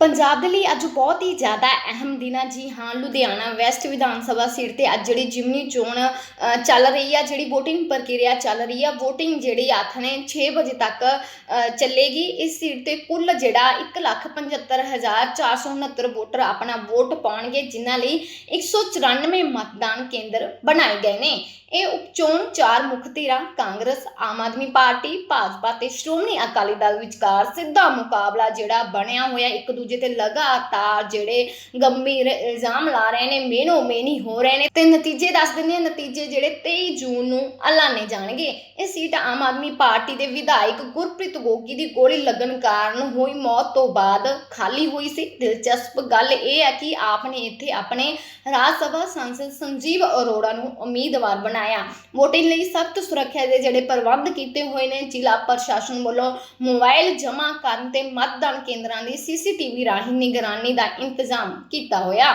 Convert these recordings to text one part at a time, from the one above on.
ਪੰਜਾਬ ਦੇ ਲਈ ਅੱਜ ਬਹੁਤ ਹੀ ਜ਼ਿਆਦਾ ਅਹਿਮ ਦਿਨ ਆ ਜੀ। ਹਾਂ ਲੁਧਿਆਣਾ ਵੈਸਟ ਵਿਧਾਨ ਸਭਾ ਸੀਟ ਤੇ ਅੱਜ ਜਿਹੜੀ ਜਿਮਨੀ ਚੋਣ ਅ, ਚੱਲ ਰਹੀ ਆ ਜਿਹੜੀ VOTING ਪ੍ਰਕਿਰਿਆ ਚੱਲ ਰਹੀ ਆ VOTING ਜਿਹੜੀ ਆਥਣੇ 6 ਵਜੇ ਤੱਕ ਅ, ਚੱਲੇਗੀ। ਇਸ ਸੀਟ ਤੇ ਕੁੱਲ ਜਿਹੜਾ 175469 ਵੋਟਰ ਆਪਣਾ ਵੋਟ ਪਾਉਣਗੇ ਜਿਨ੍ਹਾਂ ਲਈ 194 ਮਤਦਾਨ ਕੇਂਦਰ ਬਣਾਏ ਗਏ ਨੇ। ਇਹ ਉਪਚੋਣ ਚਾਰ ਮੁੱਖ ਧਿਰਾਂ, ਕਾਂਗਰਸ, ਆਮ ਆਦਮੀ ਪਾਰਟੀ, ਭਾਜਪਾ ਤੇ ਸ਼੍ਰੋਮਣੀ ਅਕਾਲੀ ਦਲ ਵਿਚਕਾਰ ਸਿੱਧਾ ਮੁਕਾਬਲਾ ਜਿਹੜਾ ਬਣਿਆ ਹੋਇਆ, ਇੱਕ ਦੂਜੇ ਤੇ ਲਗਾਤਾਰ ਜਿਹੜੇ ਗੰਭੀਰ ਇਲਜ਼ਾਮ ਲਾ ਰਹੇ ਨੇ, ਮੇਨੋ ਮੇਨੀ ਹੋ ਰਹੇ ਨੇ ਤੇ ਨਤੀਜੇ ਦੱਸ ਦਿੰਦੇ ਆ ਨਤੀਜੇ ਜਿਹੜੇ 23 ਜੂਨ ਨੂੰ ਐਲਾਨੇ ਜਾਣਗੇ। ਇਹ ਸੀਟ ਆਮ ਆਦਮੀ ਪਾਰਟੀ ਦੇ ਵਿਧਾਇਕ ਗੁਰਪ੍ਰੀਤ ਗੋਗੀ ਦੀ ਗੋਲੀ ਲੱਗਣ ਕਾਰਨ ਹੋਈ ਮੌਤ ਤੋਂ ਬਾਅਦ ਖਾਲੀ ਹੋਈ ਸੀ। ਦਿਲਚਸਪ ਗੱਲ ਇਹ ਹੈ ਕਿ ਆਪ ਨੇ ਇੱਥੇ ਆਪਣੇ ਰਾਜ ਸਭਾ ਸੰਸਦ ਸੰਜੀਵ ਅਰੋੜਾ ਨੂੰ ਉਮੀਦਵਾਰ ਬਣਾ ਬਣਾਇਆ। VOTING ਲਈ ਸਖਤ ਸੁਰੱਖਿਆ ਦੇ ਜਿਹੜੇ ਪ੍ਰਬੰਧ ਕੀਤੇ ਹੋਏ ਨੇ, ਜ਼ਿਲ੍ਹਾ ਪ੍ਰਸ਼ਾਸਨ ਵੱਲੋਂ ਮੋਬਾਈਲ ਜਮ੍ਹਾਂ ਕਰਨ ਤੇ ਮਤਦਾਨ ਕੇਂਦਰਾਂ ਦੀ ਸੀਸੀਟੀਵੀ ਰਾਹੀਂ ਨਿਗਰਾਨੀ ਦਾ ਇੰਤਜ਼ਾਮ ਕੀਤਾ ਹੋਇਆ।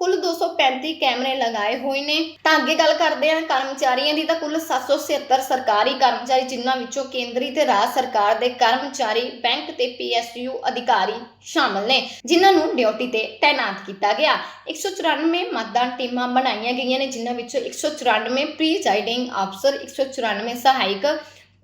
ਕੁੱਲ 235 ਕੈਮਰੇ ਲਗਾਏ ਹੋਏ ਨੇ। ਤਾਂ ਅੱਗੇ ਗੱਲ ਕਰਦੇ ਹਾਂ ਕਰਮਚਾਰੀਆਂ ਦੀ, ਤਾਂ ਕੁੱਲ 776 ਸਰਕਾਰੀ ਕਰਮਚਾਰੀ, ਜਿਨ੍ਹਾਂ ਵਿੱਚੋਂ ਕੇਂਦਰੀ ਤੇ ਰਾਜ ਸਰਕਾਰ ਦੇ ਕਰਮਚਾਰੀ, ਬੈਂਕ ਤੇ ਪੀਐਸਯੂ ਅਧਿਕਾਰੀ ਸ਼ਾਮਲ ਨੇ, ਜਿਨ੍ਹਾਂ ਨੂੰ ਡਿਊਟੀ ਤੇ ਤਾਇਨਾਤ ਕੀਤਾ ਗਿਆ। 194 ਮਤਦਾਨ ਟੀਮਾਂ ਬਣਾਈਆਂ ਗਈਆਂ ਨੇ, ਜਿਨ੍ਹਾਂ ਵਿੱਚੋਂ 194 ਪ੍ਰੀਜ਼ਾਈਡਿੰਗ ਅਫਸਰ 194 ਸਹਾਇਕ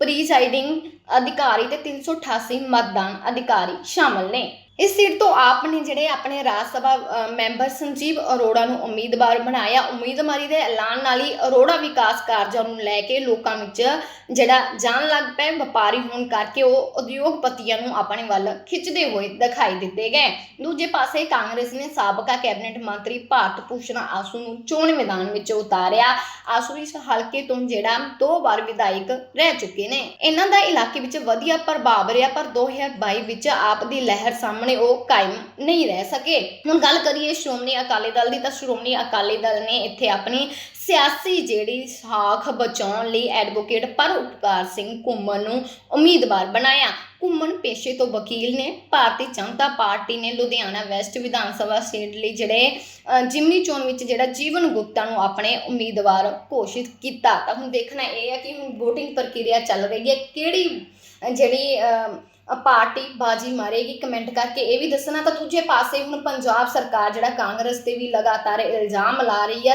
ਪ੍ਰੀਜ਼ਾਈਡਿੰਗ ਅਧਿਕਾਰੀ ਤੇ 388 ਮਤਦਾਨ ਅਧਿਕਾਰੀ ਸ਼ਾਮਲ ਨੇ। ਇਸ ਸੀਟ ਤੋਂ ਆਪ ਨੇ ਜਿਹੜੇ ਆਪਣੇ ਰਾਜ ਸਭਾ ਮੈਂਬਰ ਸੰਜੀਵ ਅਰੋੜਾ ਨੂੰ ਉਮੀਦਵਾਰ ਬਣਾਇਆ। ਉਮੀਦਵਾਰੀ ਦੇ ਐਲਾਨ ਨਾਲ ਹੀ ਅਰੋੜਾ ਵਿਕਾਸ ਕਾਰਜਾਂ ਨੂੰ ਲੈ ਕੇ ਲੋਕਾਂ ਵਿੱਚ ਜਿਹੜਾ ਜਾਣ ਲੱਗ ਪਏ ਵਪਾਰੀ ਹੋਣ ਕਰਕੇ ਉਹ ਉਦਯੋਗਪਤੀਆਂ ਨੂੰ ਆਪਣੇ ਵੱਲ ਖਿੱਚਦੇ ਹੋਏ ਦਿਖਾਈ ਦਿੱਤੇ ਗਏ। ਦੂਜੇ ਪਾਸੇ ਕਾਂਗਰਸ ਨੇ ਸਾਬਕਾ ਕੈਬਨਿਟ ਮੰਤਰੀ ਭਾਰਤ ਭੂਸ਼ਣ ਆਸੂ ਨੂੰ ਚੋਣ ਮੈਦਾਨ ਵਿੱਚ ਉਤਾਰਿਆ। ਆਸੂ ਇਸ ਹਲਕੇ ਤੋਂ ਜਿਹੜਾ ਦੋ ਵਾਰ ਵਿਧਾਇਕ ਰਹਿ ਚੁੱਕੇ ਨੇ। ਇਹਨਾਂ ਦਾ ਇਲਾਕੇ ਵਿੱਚ ਵਧੀਆ ਪ੍ਰਭਾਵ ਰਿਹਾ, ਪਰ 2022 ਵਿੱਚ ਆਪ ਦੀ ਲਹਿਰ ਸਾਹਮਣੇ ਉਹ ਕਾਇਮ ਨਹੀਂ ਰਹਿ ਸਕੇ। ਹੁਣ ਗੱਲ ਕਰੀਏ ਸ਼੍ਰੋਮਣੀ ਅਕਾਲੀ ਦਲ ਦੀ, ਤਾਂ ਸ਼੍ਰੋਮਣੀ ਅਕਾਲੀ ਦਲ ਨੇ ਇੱਥੇ ਆਪਣੀ ਸਿਆਸੀ ਜਿਹੜੀ ਸਾਖ ਬਚਾਉਣ ਲਈ ਐਡਵੋਕੇਟ ਪਰ ਉਪਕਾਰ ਸਿੰਘ ਘੁੰਮਣ ਨੂੰ ਉਮੀਦਵਾਰ ਬਣਾਇਆ। ਘੁੰਮਣ ਪੇਸ਼ੇ ਤੋਂ ਵਕੀਲ ਨੇ ਭਾਰਤੀ ਜਨਤਾ ਪਾਰਟੀ ਨੇ ਲੁਧਿਆਣਾ ਵੈਸਟ ਵਿਧਾਨ ਸਭਾ ਸੀਟ ਲਈ ਜਿਹੜੇ ਜਿਮਨੀ ਚੋਣ ਵਿੱਚ ਜਿਹੜਾ ਜੀਵਨ ਗੁਪਤਾ ਨੂੰ ਆਪਣੇ ਉਮੀਦਵਾਰ ਘੋਸ਼ਿਤ ਕੀਤਾ। ਤਾਂ ਹੁਣ ਦੇਖਣਾ ਇਹ ਹੈ ਕਿ ਹੁਣ VOTING ਪ੍ਰਕਿਰਿਆ ਚੱਲ ਰਹੀ ਹੈ। ਕਿਹੜੀ ਜਿਹੜੀ ਪਾਰਟੀ ਬਾਜੀ ਮਾਰੇਗੀ, ਕਮੈਂਟ ਕਰਕੇ ਇਹ ਵੀ ਦੱਸਣਾ ਤਾਂ ਦੂਜੇ ਪਾਸੇ ਹੁਣ ਪੰਜਾਬ ਸਰਕਾਰ ਜਿਹੜਾ ਕਾਂਗਰਸ ਤੇ ਵੀ ਲਗਾਤਾਰ ਇਲਜ਼ਾਮ ਲਾ ਰਹੀ ਹੈ।